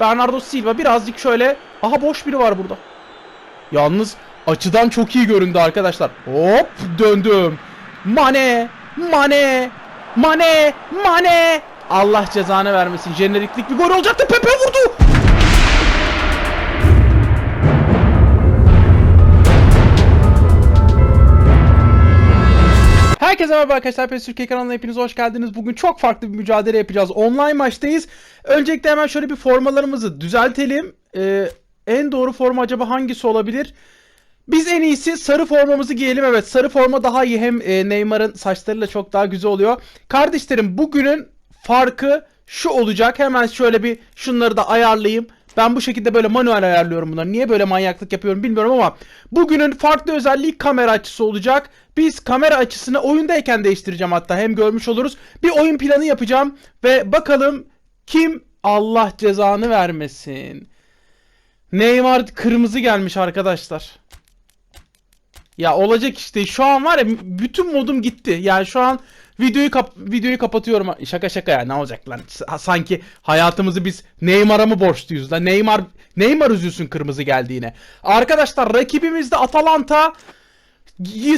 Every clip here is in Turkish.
Bernardo Silva birazcık şöyle. Aha boş biri var burada. Yalnız açıdan çok iyi göründü arkadaşlar. Hop döndüm. Mane, Mane, Mane, Mane. Allah cezanı vermesin. Jeneriklik bir gol olacaktı. Pepe vurdu. Herkese merhaba arkadaşlar. PES Türkiye kanalına hepiniz hoş geldiniz. Bugün çok farklı bir mücadele yapacağız. Online maçtayız. Öncelikle hemen şöyle bir formalarımızı düzeltelim. Ee, en doğru forma acaba hangisi olabilir? Biz en iyisi sarı formamızı giyelim. Evet sarı forma daha iyi. Hem e, Neymar'ın saçlarıyla çok daha güzel oluyor. Kardeşlerim bugünün farkı şu olacak. Hemen şöyle bir şunları da ayarlayayım. Ben bu şekilde böyle manuel ayarlıyorum bunları. Niye böyle manyaklık yapıyorum bilmiyorum ama bugünün farklı özelliği kamera açısı olacak. Biz kamera açısını oyundayken değiştireceğim hatta hem görmüş oluruz. Bir oyun planı yapacağım ve bakalım kim Allah cezanı vermesin. Neymar kırmızı gelmiş arkadaşlar. Ya olacak işte şu an var ya bütün modum gitti. Yani şu an videoyu kap videoyu kapatıyorum. Şaka şaka ya ne olacak lan? Sanki hayatımızı biz Neymar'a mı borçluyuz da? Neymar Neymar üzülsün kırmızı geldiğine. Arkadaşlar rakibimiz de Atalanta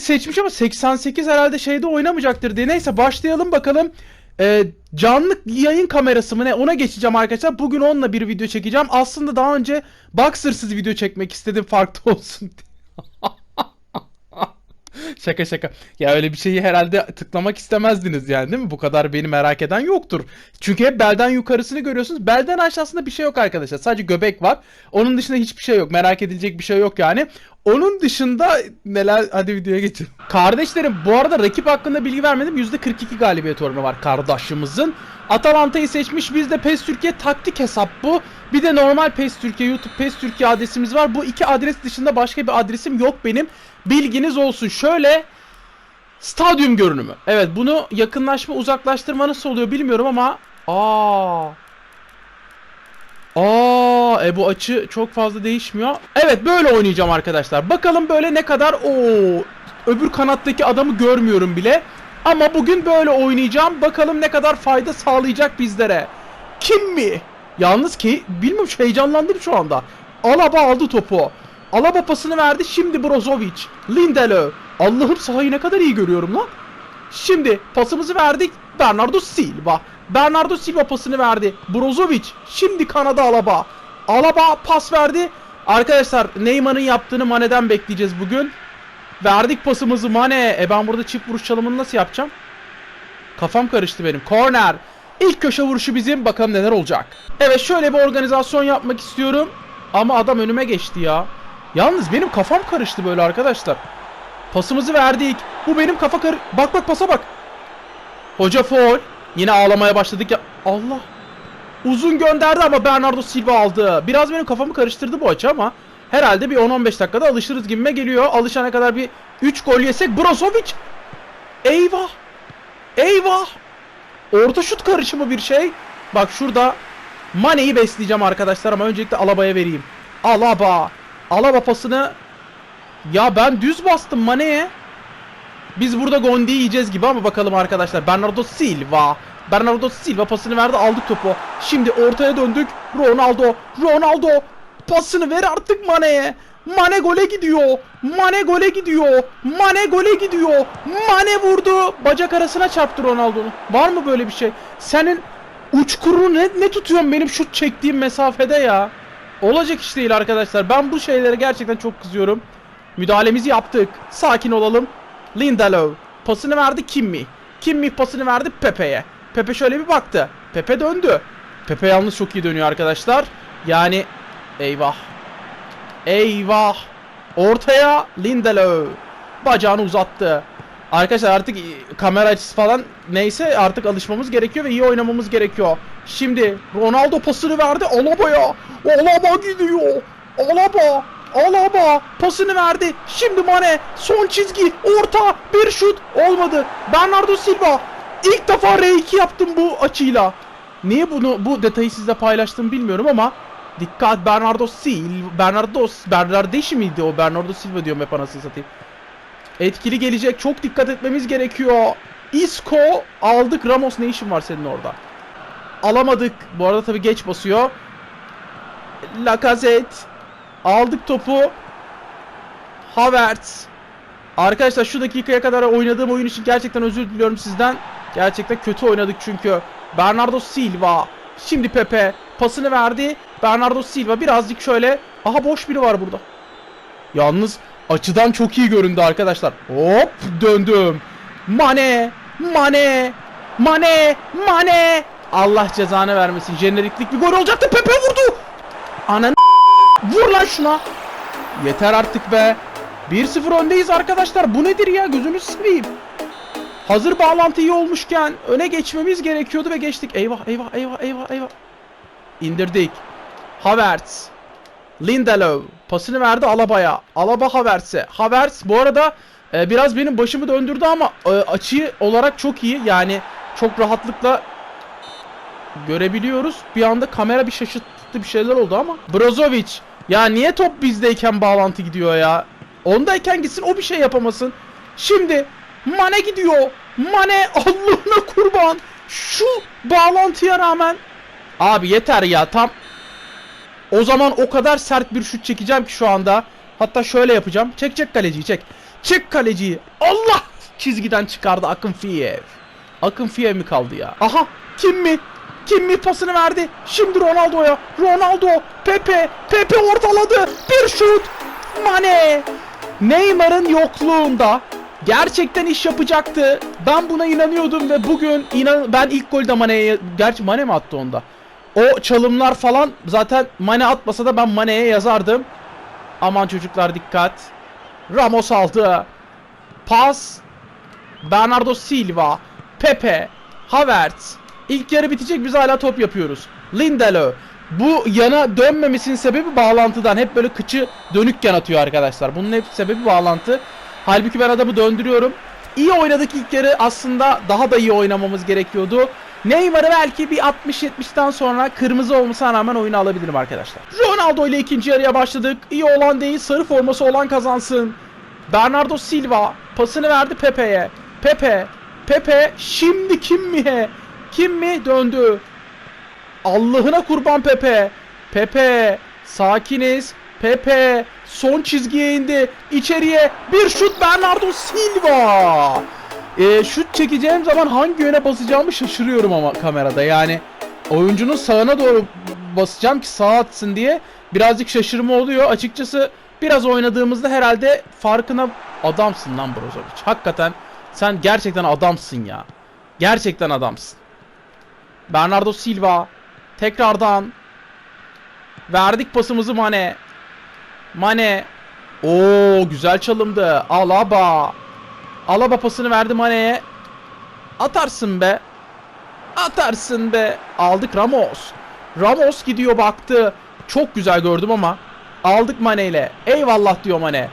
seçmiş ama 88 herhalde şeyde oynamayacaktır diye. Neyse başlayalım bakalım. Ee, canlı yayın kamerası mı ne ona geçeceğim arkadaşlar. Bugün onunla bir video çekeceğim. Aslında daha önce Boxer'sız video çekmek istedim farklı olsun diye. şaka şaka. Ya öyle bir şeyi herhalde tıklamak istemezdiniz yani değil mi? Bu kadar beni merak eden yoktur. Çünkü hep belden yukarısını görüyorsunuz. Belden aşağısında bir şey yok arkadaşlar. Sadece göbek var. Onun dışında hiçbir şey yok. Merak edilecek bir şey yok yani. Onun dışında neler hadi videoya geçelim. Kardeşlerim bu arada rakip hakkında bilgi vermedim. %42 galibiyet oranı var kardeşimizin. Atalanta'yı seçmiş. Bizde PES Türkiye taktik hesap bu. Bir de normal PES Türkiye YouTube PES Türkiye adresimiz var. Bu iki adres dışında başka bir adresim yok benim. Bilginiz olsun. Şöyle stadyum görünümü. Evet bunu yakınlaşma uzaklaştırma nasıl oluyor bilmiyorum ama aa Aa, e bu açı çok fazla değişmiyor. Evet böyle oynayacağım arkadaşlar. Bakalım böyle ne kadar o öbür kanattaki adamı görmüyorum bile. Ama bugün böyle oynayacağım. Bakalım ne kadar fayda sağlayacak bizlere. Kim mi? Yalnız ki bilmiyorum heyecanlandım şu anda. Alaba aldı topu. Alaba pasını verdi. Şimdi Brozovic. Lindelöf. Allah'ım sahayı ne kadar iyi görüyorum lan. Şimdi pasımızı verdik. Bernardo Silva. Bernardo Silva pasını verdi. Brozovic. Şimdi Kanada Alaba. Alaba pas verdi. Arkadaşlar Neymar'ın yaptığını Mane'den bekleyeceğiz bugün. Verdik pasımızı Mane. E ben burada çift vuruş çalımını nasıl yapacağım? Kafam karıştı benim. Corner. İlk köşe vuruşu bizim. Bakalım neler olacak. Evet şöyle bir organizasyon yapmak istiyorum. Ama adam önüme geçti ya. Yalnız benim kafam karıştı böyle arkadaşlar. Pasımızı verdik. Bu benim kafa kar... Bak bak pasa bak. Hoca foul. Yine ağlamaya başladık ya. Allah. Uzun gönderdi ama Bernardo Silva aldı. Biraz benim kafamı karıştırdı bu açı ama herhalde bir 10-15 dakikada alışırız gibime geliyor. Alışana kadar bir 3 gol yesek Brozovic. Eyvah. Eyvah. Orta şut karışımı bir şey. Bak şurada Mane'yi besleyeceğim arkadaşlar ama öncelikle Alaba'ya vereyim. Alaba. Alaba pasını ya ben düz bastım Mane'ye. Biz burada Gondi'yi yiyeceğiz gibi ama bakalım arkadaşlar. Bernardo Silva. Bernardo Silva pasını verdi aldık topu. Şimdi ortaya döndük. Ronaldo. Ronaldo. Pasını ver artık Mane'ye. Mane gole gidiyor. Mane gole gidiyor. Mane gole gidiyor. Mane vurdu. Bacak arasına çarptı Ronaldo'nu. Var mı böyle bir şey? Senin uçkurunu ne, ne tutuyorsun benim şut çektiğim mesafede ya? Olacak iş değil arkadaşlar. Ben bu şeylere gerçekten çok kızıyorum. Müdahalemizi yaptık. Sakin olalım. Lindelof pasını verdi Kimmi. Kimmi pasını verdi Pepe'ye. Pepe şöyle bir baktı. Pepe döndü. Pepe yalnız çok iyi dönüyor arkadaşlar. Yani eyvah. Eyvah. Ortaya Lindelof. Bacağını uzattı. Arkadaşlar artık kamera açısı falan neyse artık alışmamız gerekiyor ve iyi oynamamız gerekiyor. Şimdi Ronaldo pasını verdi Alaba'ya. Alaba gidiyor. Alaba. Alaba pasını verdi. Şimdi Mane son çizgi orta bir şut olmadı. Bernardo Silva ilk defa R2 yaptım bu açıyla. Niye bunu bu detayı sizle paylaştım bilmiyorum ama dikkat Bernardo Silva Bernardo Bernardeşi miydi o Bernardo Silva diyorum hep anasını satayım. Etkili gelecek. Çok dikkat etmemiz gerekiyor. Isco aldık. Ramos ne işin var senin orada? Alamadık. Bu arada tabii geç basıyor. Lacazette. Aldık topu. Havertz. Arkadaşlar şu dakikaya kadar oynadığım oyun için gerçekten özür diliyorum sizden. Gerçekten kötü oynadık çünkü. Bernardo Silva. Şimdi Pepe pasını verdi. Bernardo Silva birazcık şöyle. Aha boş biri var burada. Yalnız açıdan çok iyi göründü arkadaşlar. Hop döndüm. Mane, Mane, Mane, Mane. Allah cezanı vermesin. Jeneriklik bir gol olacaktı. Pepe vurdu. Ananı vur lan şuna. Yeter artık be. 1-0 öndeyiz arkadaşlar. Bu nedir ya? Gözünü seveyim. Hazır bağlantı iyi olmuşken öne geçmemiz gerekiyordu ve geçtik. Eyvah eyvah eyvah eyvah eyvah. İndirdik. Havertz. Lindelof pasını verdi Alaba'ya. Alaba Havertz'e. Havertz bu arada e, biraz benim başımı döndürdü ama e, açı olarak çok iyi. Yani çok rahatlıkla görebiliyoruz. Bir anda kamera bir şaşırttı bir şeyler oldu ama. Brozovic. Ya niye top bizdeyken bağlantı gidiyor ya? Ondayken gitsin o bir şey yapamasın. Şimdi Mane gidiyor. Mane Allah'ına kurban. Şu bağlantıya rağmen. Abi yeter ya tam o zaman o kadar sert bir şut çekeceğim ki şu anda. Hatta şöyle yapacağım. Çek çek kaleciyi çek. Çek kaleciyi. Allah! Çizgiden çıkardı Akın Fiyev. Akın Fiyev mi kaldı ya? Aha! Kim mi? Kim mi pasını verdi? Şimdi Ronaldo'ya. Ronaldo. Pepe. Pepe ortaladı. Bir şut. Mane. Neymar'ın yokluğunda gerçekten iş yapacaktı. Ben buna inanıyordum ve bugün inan ben ilk golde Mane'ye gerçi Mane mi attı onda? O çalımlar falan zaten Mane atmasa da ben Mane'ye yazardım. Aman çocuklar dikkat. Ramos aldı. Pas. Bernardo Silva. Pepe. Havertz. İlk yarı bitecek biz hala top yapıyoruz. Lindelof. Bu yana dönmemesinin sebebi bağlantıdan. Hep böyle kıçı dönükken atıyor arkadaşlar. Bunun hep sebebi bağlantı. Halbuki ben adamı döndürüyorum. İyi oynadık ilk yarı aslında daha da iyi oynamamız gerekiyordu. Neymar'ı belki bir 60-70'ten sonra kırmızı olmasına rağmen oyunu alabilirim arkadaşlar. Ronaldo ile ikinci yarıya başladık. İyi olan değil sarı forması olan kazansın. Bernardo Silva pasını verdi Pepe'ye. Pepe, Pepe şimdi kim mi he? Kim mi döndü? Allah'ına kurban Pepe. Pepe sakiniz. Pepe son çizgiye indi. İçeriye bir şut Bernardo Silva. Ee, şut çekeceğim zaman hangi yöne basacağımı şaşırıyorum ama kamerada. Yani oyuncunun sağına doğru basacağım ki sağ atsın diye birazcık şaşırma oluyor. Açıkçası biraz oynadığımızda herhalde farkına adamsın lan Brozovic. Hakikaten sen gerçekten adamsın ya. Gerçekten adamsın. Bernardo Silva tekrardan verdik pasımızı Mane. Mane. Oo güzel çalımdı. Alaba. Alaba pasını verdi Mane'ye. Atarsın be. Atarsın be. Aldık Ramos. Ramos gidiyor baktı. Çok güzel gördüm ama. Aldık Mane ile. Eyvallah diyor Mane.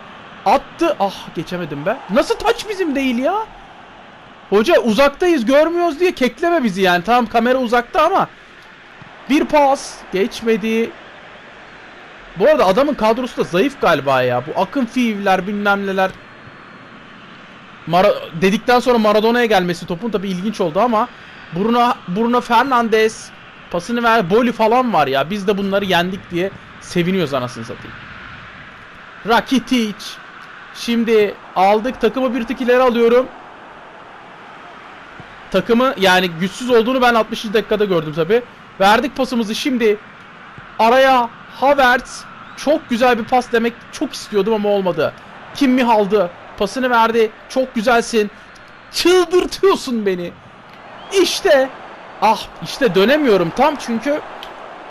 Attı. Ah geçemedim be. Nasıl taç bizim değil ya? Hoca uzaktayız görmüyoruz diye kekleme bizi yani. Tamam kamera uzakta ama. Bir pas. Geçmedi. Bu arada adamın kadrosu da zayıf galiba ya. Bu akın fiiller bilmem neler. Mara dedikten sonra Maradona'ya gelmesi topun tabi ilginç oldu ama Bruno, Bruno Fernandes pasını ver Boli falan var ya biz de bunları yendik diye seviniyoruz anasını satayım. Rakitic şimdi aldık takımı bir tık ileri alıyorum. Takımı yani güçsüz olduğunu ben 60. dakikada gördüm tabi. Verdik pasımızı şimdi araya Havertz çok güzel bir pas demek çok istiyordum ama olmadı. Kim mi aldı? Pasını verdi. Çok güzelsin. Çıldırtıyorsun beni. İşte. Ah işte dönemiyorum tam çünkü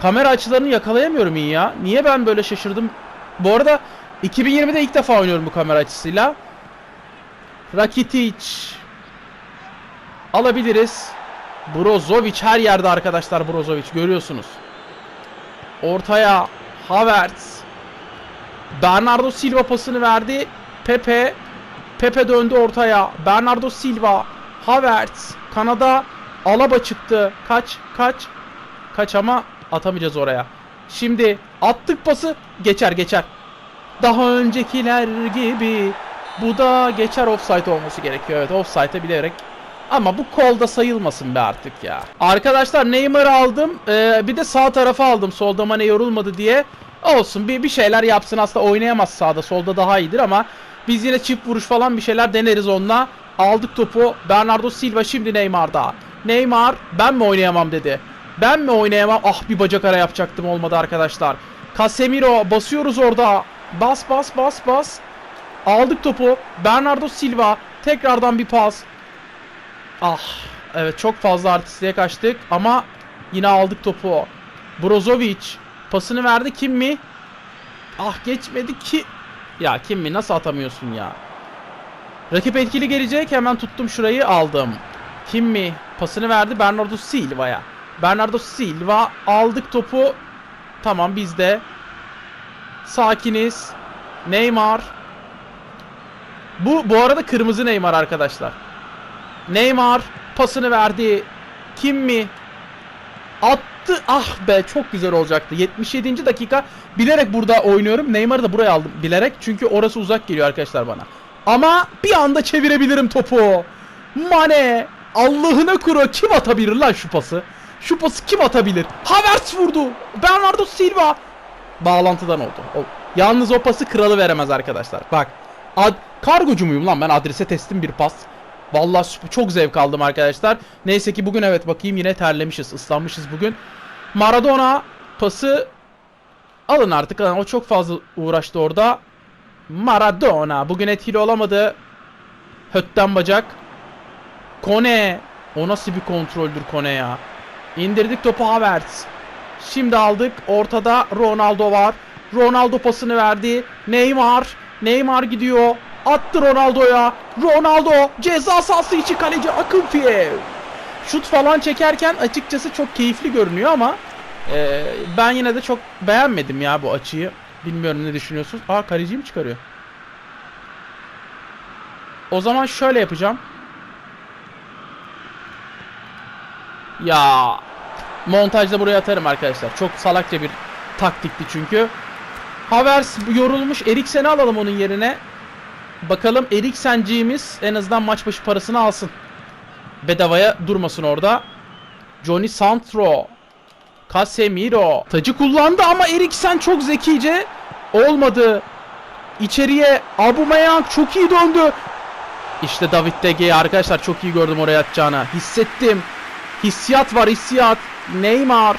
kamera açılarını yakalayamıyorum iyi ya. Niye ben böyle şaşırdım? Bu arada 2020'de ilk defa oynuyorum bu kamera açısıyla. Rakitic. Alabiliriz. Brozovic her yerde arkadaşlar Brozovic görüyorsunuz. Ortaya Havertz. Bernardo Silva pasını verdi. Pepe. Pepe döndü ortaya. Bernardo Silva. Havertz. Kanada. Alaba çıktı. Kaç. Kaç. Kaç ama atamayacağız oraya. Şimdi attık pası. Geçer geçer. Daha öncekiler gibi. Bu da geçer offside olması gerekiyor. Evet offside'e bilerek Ama bu kolda sayılmasın be artık ya. Arkadaşlar Neymar'ı aldım. Ee, bir de sağ tarafa aldım. Solda Mane yorulmadı diye. Olsun bir, bir şeyler yapsın. Aslında oynayamaz sağda. Solda daha iyidir ama biz yine çift vuruş falan bir şeyler deneriz onunla. Aldık topu. Bernardo Silva şimdi Neymar'da. Neymar ben mi oynayamam dedi. Ben mi oynayamam? Ah bir bacak ara yapacaktım olmadı arkadaşlar. Casemiro basıyoruz orada. Bas bas bas bas. Aldık topu. Bernardo Silva. Tekrardan bir pas. Ah. Evet çok fazla artistliğe kaçtık ama yine aldık topu. Brozovic pasını verdi kim mi? Ah geçmedi ki. Ya kim mi nasıl atamıyorsun ya? Rakip etkili gelecek hemen tuttum şurayı aldım. Kim mi? Pasını verdi Bernardo Silva'ya. Bernardo Silva aldık topu. Tamam bizde. Sakiniz. Neymar. Bu bu arada kırmızı Neymar arkadaşlar. Neymar pasını verdi. Kim mi? Attı. Ah be çok güzel olacaktı. 77. dakika bilerek burada oynuyorum. Neymar'ı da buraya aldım bilerek. Çünkü orası uzak geliyor arkadaşlar bana. Ama bir anda çevirebilirim topu. Mane. Allah'ına kuru kim atabilir lan şu pası? Şu pası kim atabilir? Havertz vurdu. Bernardo Silva. Bağlantıdan oldu. O, yalnız o pası kralı veremez arkadaşlar. Bak. Ad, kargocu muyum lan ben adrese teslim bir pas. Vallahi çok zevk aldım arkadaşlar. Neyse ki bugün evet bakayım yine terlemişiz, ıslanmışız bugün. Maradona pası alın artık. O çok fazla uğraştı orada. Maradona bugün etkili olamadı. Hötten bacak. Kone. O nasıl bir kontroldür Kone ya. İndirdik topu Havertz. Şimdi aldık. Ortada Ronaldo var. Ronaldo pasını verdi. Neymar. Neymar gidiyor. Attı Ronaldo'ya. Ronaldo ceza sahası içi kaleci Akınfiyev. Şut falan çekerken açıkçası çok keyifli görünüyor ama e, ben yine de çok beğenmedim ya bu açıyı. Bilmiyorum ne düşünüyorsunuz. Aa kaleciyi mi çıkarıyor? O zaman şöyle yapacağım. Ya montajda buraya atarım arkadaşlar. Çok salakça bir taktikti çünkü. Havertz yorulmuş. Eriksen'i alalım onun yerine. Bakalım Eriksenciğimiz en azından maç başı parasını alsın. Bedavaya durmasın orada. Johnny Santro. Casemiro. Tacı kullandı ama Eriksen çok zekice. Olmadı. İçeriye Aubameyang çok iyi döndü. İşte David De Gea arkadaşlar çok iyi gördüm oraya atacağını. Hissettim. Hissiyat var hissiyat. Neymar.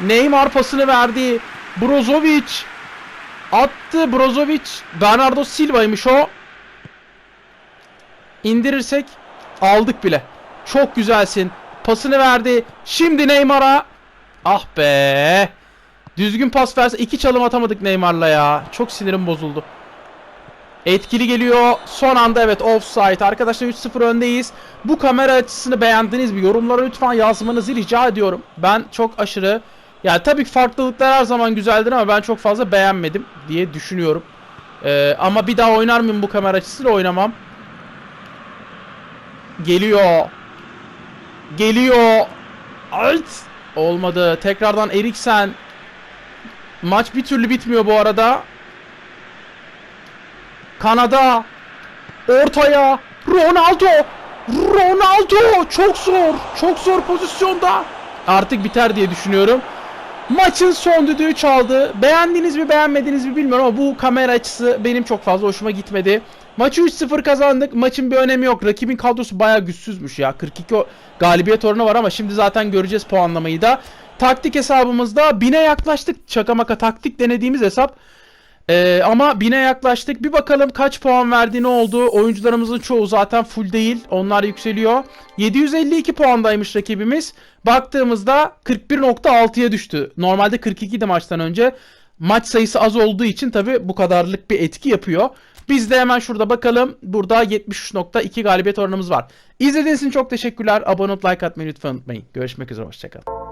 Neymar pasını verdi. Brozovic. Attı Brozovic. Bernardo Silva'ymış o. İndirirsek aldık bile. Çok güzelsin. Pasını verdi. Şimdi Neymar'a. Ah be. Düzgün pas verse iki çalım atamadık Neymar'la ya. Çok sinirim bozuldu. Etkili geliyor. Son anda evet offside. Arkadaşlar 3-0 öndeyiz. Bu kamera açısını beğendiniz mi? Yorumlara lütfen yazmanızı rica ediyorum. Ben çok aşırı yani tabii ki farklılıklar her zaman güzeldir ama ben çok fazla beğenmedim diye düşünüyorum. Ee, ama bir daha oynar mıyım bu kamera açısıyla oynamam. Geliyor. Geliyor. Alt. Olmadı. Tekrardan Eriksen. Maç bir türlü bitmiyor bu arada. Kanada. Ortaya. Ronaldo. Ronaldo. Çok zor. Çok zor pozisyonda. Artık biter diye düşünüyorum. Maçın son düdüğü çaldı. Beğendiniz mi beğenmediniz mi bilmiyorum ama bu kamera açısı benim çok fazla hoşuma gitmedi. Maçı 3-0 kazandık. Maçın bir önemi yok. Rakibin kadrosu bayağı güçsüzmüş ya. 42 o- galibiyet oranı var ama şimdi zaten göreceğiz puanlamayı da. Taktik hesabımızda 1000'e yaklaştık. Şaka maka taktik denediğimiz hesap. Ee, ama bine yaklaştık. Bir bakalım kaç puan verdi ne oldu. Oyuncularımızın çoğu zaten full değil. Onlar yükseliyor. 752 puandaymış rakibimiz. Baktığımızda 41.6'ya düştü. Normalde 42 idi maçtan önce. Maç sayısı az olduğu için tabi bu kadarlık bir etki yapıyor. Biz de hemen şurada bakalım. Burada 73.2 galibiyet oranımız var. İzlediğiniz için çok teşekkürler. Abone olup like atmayı lütfen unutmayın. Görüşmek üzere. Hoşçakalın.